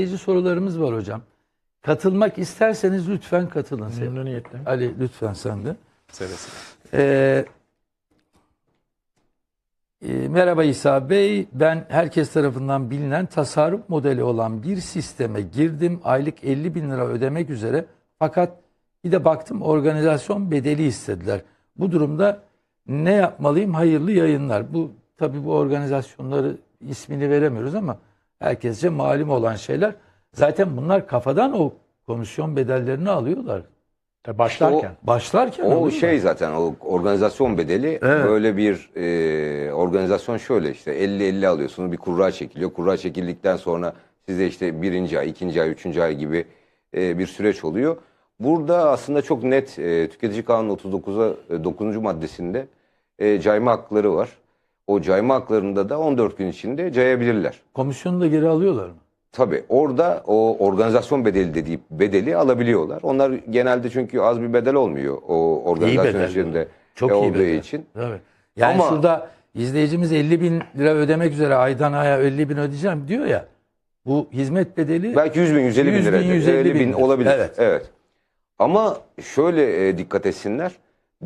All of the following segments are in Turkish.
izleyici sorularımız var hocam. Katılmak isterseniz lütfen katılın. sevgili. Memnuniyetle. Ali lütfen sen de. Seve seve. Ee, e, merhaba İsa Bey. Ben herkes tarafından bilinen tasarruf modeli olan bir sisteme girdim. Aylık 50 bin lira ödemek üzere. Fakat bir de baktım organizasyon bedeli istediler. Bu durumda ne yapmalıyım? Hayırlı yayınlar. Bu tabii bu organizasyonları ismini veremiyoruz ama herkesce malum olan şeyler. Zaten bunlar kafadan o komisyon bedellerini alıyorlar. Tabii başlarken. Başlarken O şey zaten o organizasyon bedeli Evet. böyle bir e, organizasyon şöyle işte 50-50 alıyorsunuz bir kurra çekiliyor. Kurra çekildikten sonra size işte birinci ay, ikinci ay, üçüncü ay gibi e, bir süreç oluyor. Burada aslında çok net e, tüketici kanunu 39'a e, 9. maddesinde e, cayma hakları var. O cayma haklarında da 14 gün içinde cayabilirler. Komisyonu da geri alıyorlar mı? Tabii orada o organizasyon bedeli dediği bedeli alabiliyorlar. Onlar genelde çünkü az bir bedel olmuyor o organizasyon bedel. içinde Çok iyi olduğu bedel. için. Tabii. Yani Ama- şurada izleyicimiz 50 bin lira ödemek üzere aydan aya 50 bin ödeyeceğim diyor ya. Bu hizmet bedeli Belki 100 bin, 150 bin 100 bin, lira. 150 50 bin bin. olabilir. Evet. Evet. Ama şöyle e, dikkat etsinler.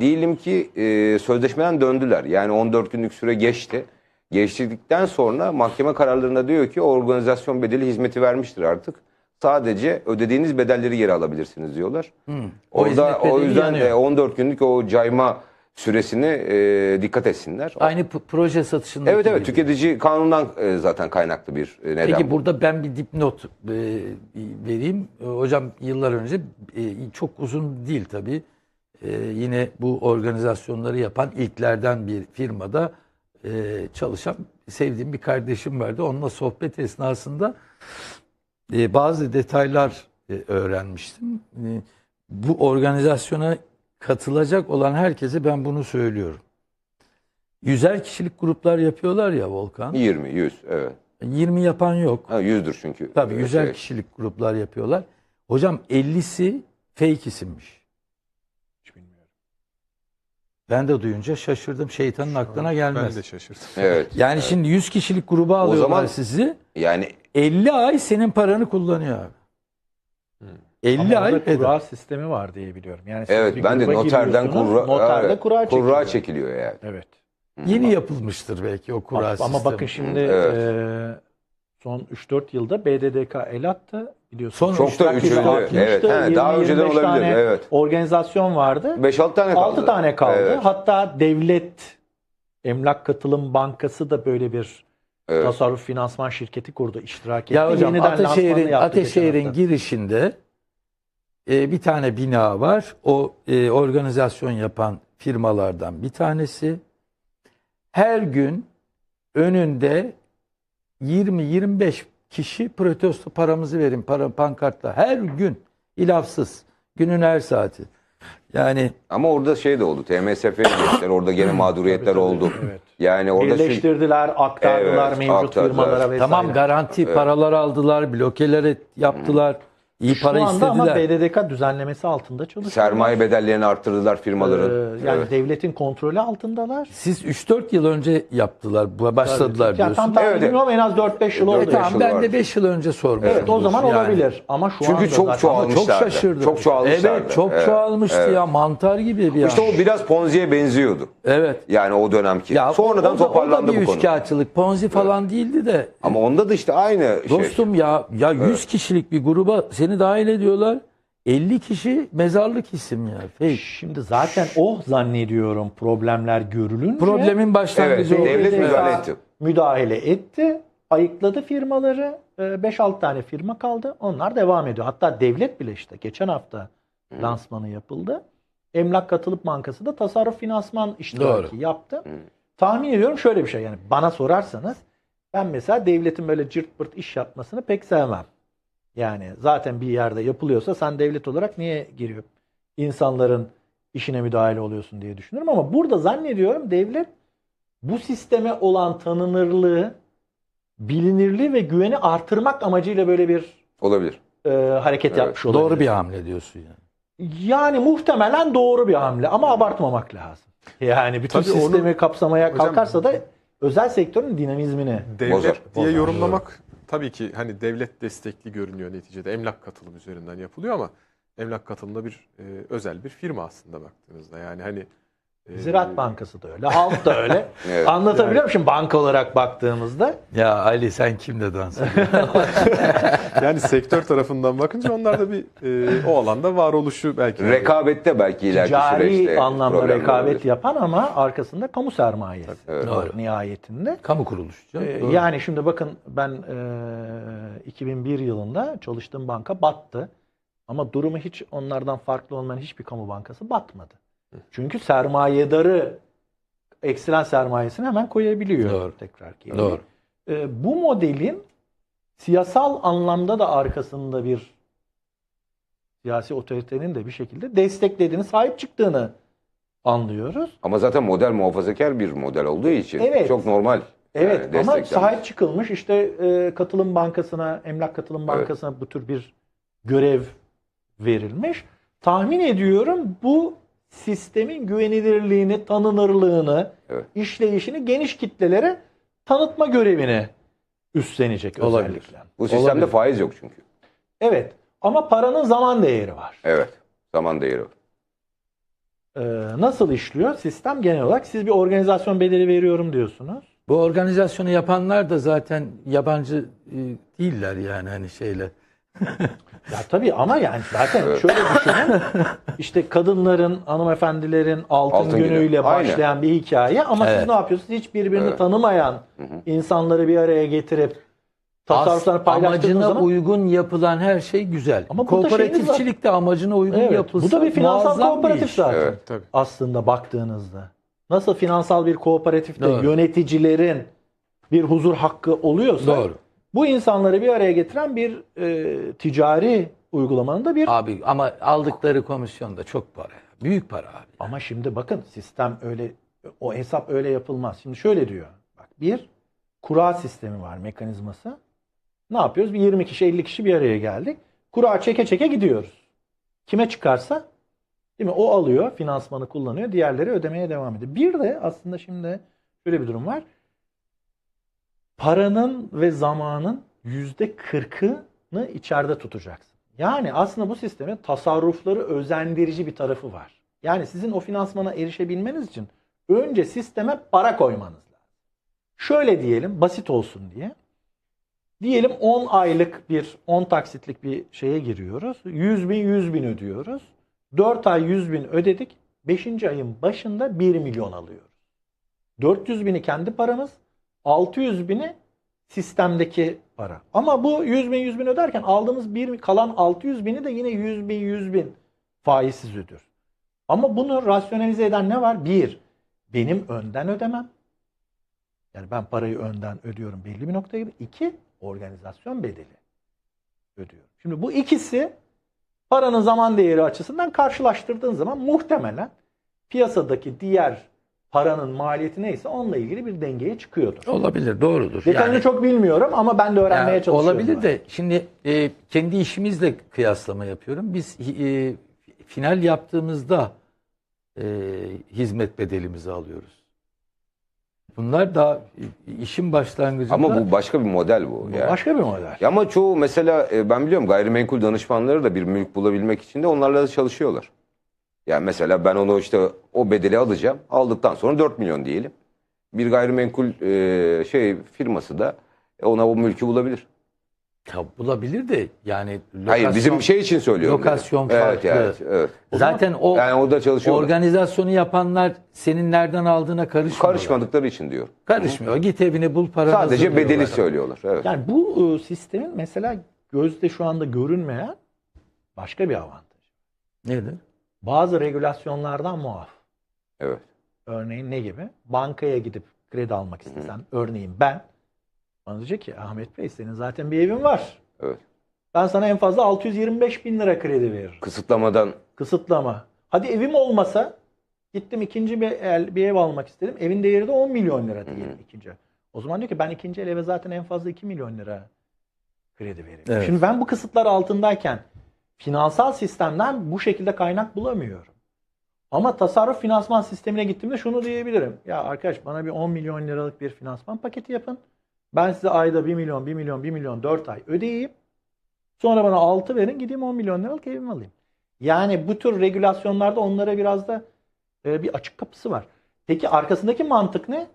Diyelim ki e, sözleşmeden döndüler. Yani 14 günlük süre geçti. Geçtirdikten sonra mahkeme kararlarında diyor ki organizasyon bedeli hizmeti vermiştir artık. Sadece ödediğiniz bedelleri geri alabilirsiniz diyorlar. O Orada o yüzden yanıyor. e, 14 günlük o cayma süresini e, dikkat etsinler. aynı proje satışında. Evet evet tüketici kanundan e, zaten kaynaklı bir e, neden. Peki bu. burada ben bir dipnot e, vereyim. E, Hocam yıllar önce e, çok uzun değil tabii. E, yine bu organizasyonları yapan ilklerden bir firmada e, çalışan sevdiğim bir kardeşim vardı. Onunla sohbet esnasında e, bazı detaylar e, öğrenmiştim. E, bu organizasyona katılacak olan herkese ben bunu söylüyorum. Yüzer kişilik gruplar yapıyorlar ya Volkan. 20, 100 evet. 20 yapan yok. Ha, 100'dür çünkü. Tabii Ee, yüzer şey. kişilik gruplar yapıyorlar. Hocam 50'si fake isimmiş. Ben de duyunca şaşırdım. Şeytanın aklına Ben gelmez. de şaşırdım. Evet. Yani şimdi 100 kişilik gruba alıyorlar zaman- sizi. Yani 50 ay senin paranı kullanıyor abi. 50 Ama ay orada kura sistemi var diye biliyorum. Yani siz evet bir ben de gruba noterden giriyorsunuz, kurra, noterde evet, kura çekiliyor. kurra çekiliyor yani. Evet. Yeni yapılmıştır belki o kura Ama, sistemi. ama bakın şimdi Evet. e, son 3-4 yılda BDDK el attı biliyorsunuz. Son Çok da Üç üçüncü, artmıştı, evet, he, daha 20-25 önceden olabilir, tane evet. Organizasyon vardı. 5-6 tane kaldı. 6 tane kaldı. Evet, Hatta devlet Emlak Katılım Bankası da böyle bir evet. tasarruf finansman şirketi kurdu, iştirak etti. Ya hocam Yeniden lansmanını Ateşehir'in yaptı geçen Ateşehir'in hafta. girişinde e, bir tane bina var. O e, organizasyon yapan firmalardan bir tanesi. Her gün önünde 20-25 kişi protesto paramızı verin para pankartla her gün ilafsız günün her saati. Yani Ama orada şey de oldu. TMSF'ye geçtiler. Orada gene mağduriyetler Tabii, tabii, oldu. evet. Yani orada şu- Birleştirdiler, aktardılar Evet, mevcut aktardılar. firmalara vesaire. tamam garanti paralar aldılar, blokeler et- yaptılar. İyi para Şu anda ama istediler. BDDK düzenlemesi altında çalışıyorlar. sermaye bedellerini arttırdılar firmaların. Ee, yani Evet. devletin kontrolü altındalar. Siz 3-4 yıl önce yaptılar, başladılar Ya diyorsun. tam Evet, evet. bilmiyorum en az 4-5 yıl Dört, oldu. beş Tamam ben de vardır. 5 yıl önce sormuştum. Evet o zaman Yani. olabilir ama şu Çünkü anda çok. Ama çok şaşırdım. Çok çoğalmışlardı. Evet çok Evet, çoğalmıştı evet. ya mantar gibi bir İşte an. o biraz Ponzi'ye benziyordu. Evet. Yani o dönemki. Ya Sonradan o, o da, toparlandı o da bir bu konu. üçkağıtçılık. Ponzi falan değildi de. Ama onda da işte aynı şey. Dostum ya ya 100 kişilik bir gruba seni dahil ediyorlar. 50 kişi mezarlık isim ya. Fake. Şimdi zaten o zannediyorum problemler görülünce Problemin başlangıcı Evet, devlet müdahale etti. müdahale etti. Ayıkladı firmaları. 5-6 tane firma kaldı. Onlar devam ediyor. Hatta devlet bile işte geçen hafta lansmanı yapıldı. Emlak Katılıp Bankası da tasarruf finansman iştiraki yaptı. Tahmin ediyorum şöyle bir şey yani bana sorarsanız ben mesela devletin böyle cırt pırt iş yapmasını pek sevmem. Yani zaten bir yerde yapılıyorsa sen devlet olarak niye giriyor? İnsanların işine müdahale oluyorsun diye düşünüyorum ama burada zannediyorum devlet bu sisteme olan tanınırlığı, bilinirliği ve güveni artırmak amacıyla böyle bir Olabilir. e, hareket Evet, yapmış olabilir. Doğru bir hamle diyorsun yani. Yani muhtemelen doğru bir hamle ama abartmamak lazım. Yani bütün Tabii onu- sistemi kapsamaya Hocam- kalkarsa da özel sektörün dinamizmini Devlet Bozar, diye bozar. yorumlamak tabii ki hani devlet destekli görünüyor neticede. Emlak katılım üzerinden yapılıyor ama emlak katılımda bir e, özel bir firma aslında baktığınızda. Yani hani Ziraat Bankası da öyle, halk da öyle. Evet. Anlatabiliyor muyum? Şimdi banka olarak baktığımızda Ya Ali sen kimle dans ediyorsun? yani sektör tarafından bakınca onlar da bir e, o alanda varoluşu belki. Rekabette belki ileriki ticari süreçte anlamda rekabet olabilir. yapan ama arkasında kamu sermayesi Evet. Doğru. nihayetinde. Kamu kuruluşu. canım, Ee, doğru. yani şimdi bakın ben e, 2001 yılında çalıştığım banka battı. Ama durumu hiç onlardan farklı olmayan hiçbir kamu bankası batmadı. Çünkü sermayedarı eksilen sermayesini hemen koyabiliyor Doğru. tekrar geri. Doğru. Ee, bu modelin siyasal anlamda da arkasında bir siyasi otoritenin de bir şekilde desteklediğini, sahip çıktığını anlıyoruz. Ama zaten model muhafazakar bir model olduğu için Evet. çok normal. Evet yani ama desteklenmesi. sahip çıkılmış işte e, katılım bankasına, emlak katılım bankasına bu tür bir görev verilmiş. Tahmin ediyorum bu sistemin güvenilirliğini, tanınırlığını, Evet. işleyişini geniş kitlelere tanıtma görevini üstlenecek Olabilir. özellikle. Bu sistemde Olabilir. faiz yok çünkü. Evet ama paranın zaman değeri var. Evet. Zaman değeri var. Ee, nasıl işliyor? Sistem genel olarak siz bir organizasyon bedeli veriyorum diyorsunuz. Bu organizasyonu yapanlar da zaten yabancı e, değiller yani hani şeyle. Ya tabii ama yani zaten şöyle düşünün. işte kadınların, hanımefendilerin altın, Altın günü. günüyle Aynen. başlayan bir hikaye ama Evet. siz ne yapıyorsunuz? Hiç birbirini Evet. tanımayan insanları bir araya getirip tasarruflarını As- paylaştığınız amacına zaman uygun yapılan her şey güzel. Ama Kooperatifçilik de amacına uygun Evet, yapılsa bu da bir finansal bir kooperatif iş. zaten. Evet. Tabii. aslında baktığınızda. Nasıl finansal bir kooperatifte Doğru. yöneticilerin bir huzur hakkı oluyorsa Doğru. Bu insanları bir araya getiren bir e, ticari uygulamanın da bir Abi ama aldıkları komisyon da çok para. Büyük para abi. Ama şimdi bakın sistem öyle o hesap öyle yapılmaz. Şimdi şöyle diyor. Bak bir kura sistemi var mekanizması. Ne yapıyoruz? Bir 20 kişi 50 kişi bir araya geldik. Kura çeke çeke gidiyoruz. Kime çıkarsa değil mi? O alıyor, finansmanı kullanıyor, diğerleri ödemeye devam ediyor. Bir de aslında şimdi şöyle bir durum var. Paranın ve zamanın yüzde kırkını içeride tutacaksın. Yani aslında bu sistemin tasarrufları özendirici bir tarafı var. Yani sizin o finansmana erişebilmeniz için önce sisteme para koymanız lazım. Şöyle diyelim basit olsun diye. Diyelim 10 aylık bir 10 taksitlik bir şeye giriyoruz. 100 bin 100 bin ödüyoruz. 4 ay 100 bin ödedik. 5. ayın başında 1 milyon alıyoruz. 400 bini kendi paramız, 600 bini sistemdeki para. Ama bu 100 bin 100 bin öderken aldığımız bir kalan 600 bini de yine 100 bin 100 bin faizsiz ödüyoruz. Ama bunu rasyonelize eden ne var? Bir, benim önden ödemem. Yani ben parayı önden ödüyorum belli bir noktaya. İki, organizasyon bedeli ödüyorum. Şimdi bu ikisi paranın zaman değeri açısından karşılaştırdığın zaman muhtemelen piyasadaki diğer paranın maliyeti neyse onunla ilgili bir dengeye çıkıyordur. Olabilir, doğrudur. Detayını Yani- çok bilmiyorum ama ben de öğrenmeye Ya, çalışıyorum. Olabilir de şimdi e, kendi işimizle kıyaslama yapıyorum. Biz e, final yaptığımızda e, hizmet bedelimizi alıyoruz. Bunlar da e, işin başlangıcında Ama bu başka bir model bu. Bu yani. başka bir model. Ya Ama çoğu mesela e, ben biliyorum gayrimenkul danışmanları da bir mülk bulabilmek için de onlarla da çalışıyorlar. Yani mesela ben onu işte o bedeli alacağım. Aldıktan sonra 4 milyon diyelim. Bir gayrimenkul e, şey firması da ona o mülkü bulabilir. Ya bulabilir de yani Hayır lokasyon- bizim şey için söylüyorum. lokasyon dedim. farklı. Evet, evet, evet. zaten o Yani orada çalışıyorlar. organizasyonu yapanlar senin nereden aldığına karışmıyor. Karışmadıkları için diyor. Karışmıyor. Git evini bul paranı Sadece bedeli söylüyorlar. Evet. Yani bu e, sistemin mesela gözde şu anda görünmeyen başka bir avantaj. Nedir? Bazı regülasyonlardan muaf. Evet. Örneğin ne gibi? Bankaya gidip kredi almak istesen, örneğin ben, bana diyecek ki Ahmet Bey senin zaten bir evin var. Evet. Ben sana en fazla 625 bin lira kredi veririm. Kısıtlamadan Kısıtlama. Hadi evim olmasa gittim ikinci bir, el, bir ev almak istedim. Evin değeri de 10 milyon lira diyelim ikinci. el. O zaman diyor ki ben ikinci el eve zaten en fazla 2 milyon lira kredi veririm. Evet. Şimdi ben bu kısıtlar altındayken finansal sistemden bu şekilde kaynak bulamıyorum. Ama tasarruf finansman sistemine gittiğimde şunu diyebilirim. Ya arkadaş bana bir 10 milyon liralık bir finansman paketi yapın. Ben size ayda 1 milyon, 1 milyon, 1 milyon 4 ay ödeyeyim. Sonra bana 6 verin gideyim 10 milyon liralık evimi alayım. Yani bu tür regülasyonlarda onlara biraz da e, bir açık kapısı var. Peki arkasındaki mantık ne?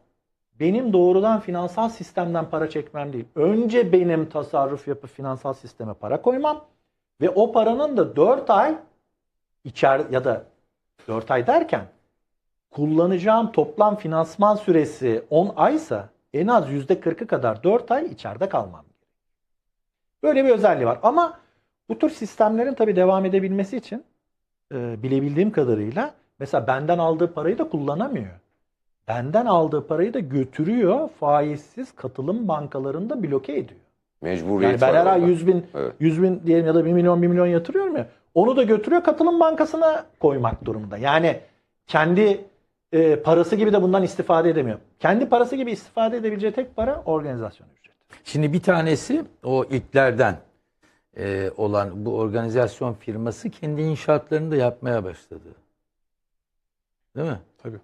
Benim doğrudan finansal sistemden para çekmem değil. Önce benim tasarruf yapıp finansal sisteme para koymam ve o paranın da 4 ay içer ya da 4 ay derken kullanacağım toplam finansman süresi 10 aysa en az %40'ı kadar 4 ay içeride kalmam. Böyle bir özelliği var. Ama bu tür sistemlerin tabii devam edebilmesi için e, bilebildiğim kadarıyla mesela benden aldığı parayı da kullanamıyor. Benden aldığı parayı da götürüyor faizsiz katılım bankalarında bloke ediyor. Mecburiyet Yani ben var her ay orada. 100 bin, Evet. 100 bin diyelim ya da 1 milyon 1 milyon yatırıyorum ya. Onu da götürüyor katılım bankasına koymak durumunda. Yani kendi e, parası gibi de bundan istifade edemiyor. Kendi parası gibi istifade edebileceği tek para organizasyon ücreti. Şimdi bir tanesi o ilklerden e, olan bu organizasyon firması kendi inşaatlarını da yapmaya başladı. Değil mi? Tabii.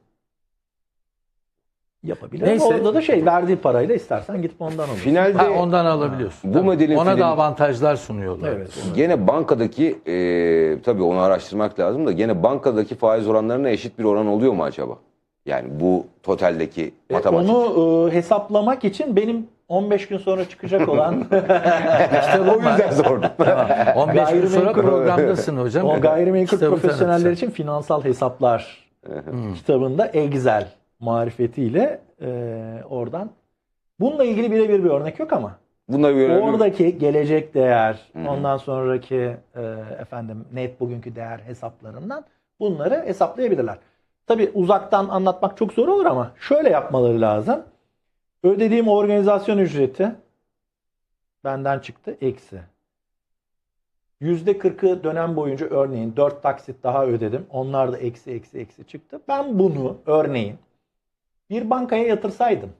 Yapabilir. Neyse. Orada da şey verdiği parayla istersen gidip ondan alıyorsun. Finalde Ha, ondan alabiliyorsun. Bu modelin Ona film- da avantajlar sunuyorlar. Evet. gene bankadaki e, tabii onu araştırmak lazım da gene bankadaki faiz oranlarına eşit bir oran oluyor mu acaba? Yani bu totaldeki E, matematik. onu e, hesaplamak için benim 15 gün sonra çıkacak olan o yüzden sordum. Tamam. 15 gün sonra programdasın hocam. o gayrimenkul Kitabı profesyoneller için finansal hesaplar kitabında Excel marifetiyle e, oradan bununla ilgili birebir bir örnek yok ama Buna göre oradaki gelecek değer hı. ondan sonraki e, efendim net bugünkü değer hesaplarından bunları hesaplayabilirler. Tabi uzaktan anlatmak çok zor olur ama şöyle yapmaları lazım. Ödediğim organizasyon ücreti benden çıktı eksi. %40'ı dönem boyunca örneğin 4 taksit daha ödedim. Onlar da eksi eksi eksi çıktı. Ben bunu örneğin bir bankaya yatırsaydım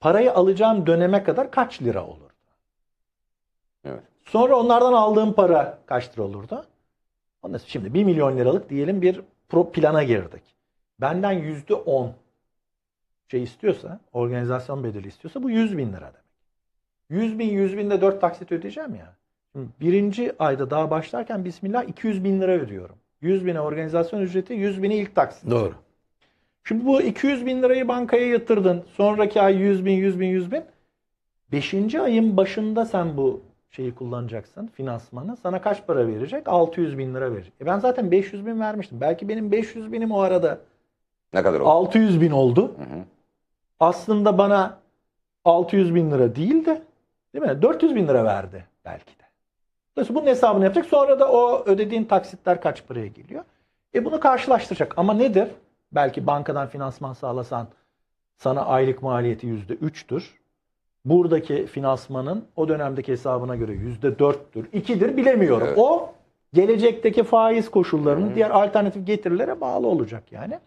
parayı alacağım döneme kadar kaç lira olurdu? Evet. Sonra onlardan aldığım para kaç lira olurdu? Ondan şimdi 1 milyon liralık diyelim bir pro plana girdik. Benden yüzde 10 şey istiyorsa, organizasyon bedeli istiyorsa bu 100 bin lira demek. 100 bin, 100 bin de 4 taksit ödeyeceğim ya. Birinci ayda daha başlarken Bismillah 200 bin lira ödüyorum. 100 bine organizasyon ücreti, 100 bine ilk taksit. Doğru. Şimdi bu 200 bin lirayı bankaya yatırdın. Sonraki ay 100 bin, 100 bin, 100 bin. Beşinci ayın başında sen bu şeyi kullanacaksın, finansmanı. Sana kaç para verecek? 600 bin lira verecek. E ben zaten 500 bin vermiştim. Belki benim 500 binim o arada ne kadar oldu? 600 bin oldu. Hı hı. Aslında bana 600 bin lira değil de değil mi? 400 bin lira verdi belki de. Dolayısıyla bunun hesabını yapacak. Sonra da o ödediğin taksitler kaç paraya geliyor? E bunu karşılaştıracak. Ama nedir? Belki bankadan finansman sağlasan sana aylık maliyeti yüzde üçtür. Buradaki finansmanın o dönemdeki hesabına göre yüzde dörttür, ikidir bilemiyorum. Evet. O gelecekteki faiz koşullarının diğer alternatif getirilere bağlı olacak yani.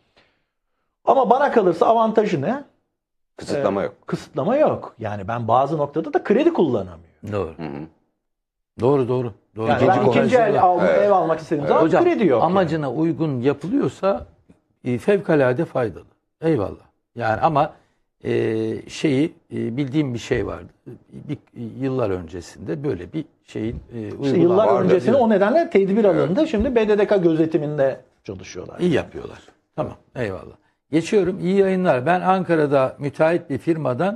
Ama bana kalırsa avantajı ne? Kısıtlama Ee, yok. Kısıtlama yok. Yani ben bazı noktada da kredi kullanamıyorum. Doğru. Hı hı. Doğru doğru. doğru. Yani ben ikinci el al- Evet. ev almak istediğim zaman Hocam kredi yok. yani. amacına uygun yapılıyorsa e, fevkalade faydalı. Eyvallah. Yani ama e, şeyi e, bildiğim bir şey vardı. Bir, yıllar öncesinde böyle bir şeyin e, İşte uygulanması- yıllar vardı, öncesinde evet. o nedenle tedbir alındı. Şimdi BDDK gözetiminde çalışıyorlar. İyi yapıyorlar. Tamam. Eyvallah. Geçiyorum. İyi yayınlar. Ben Ankara'da müteahhit bir firmadan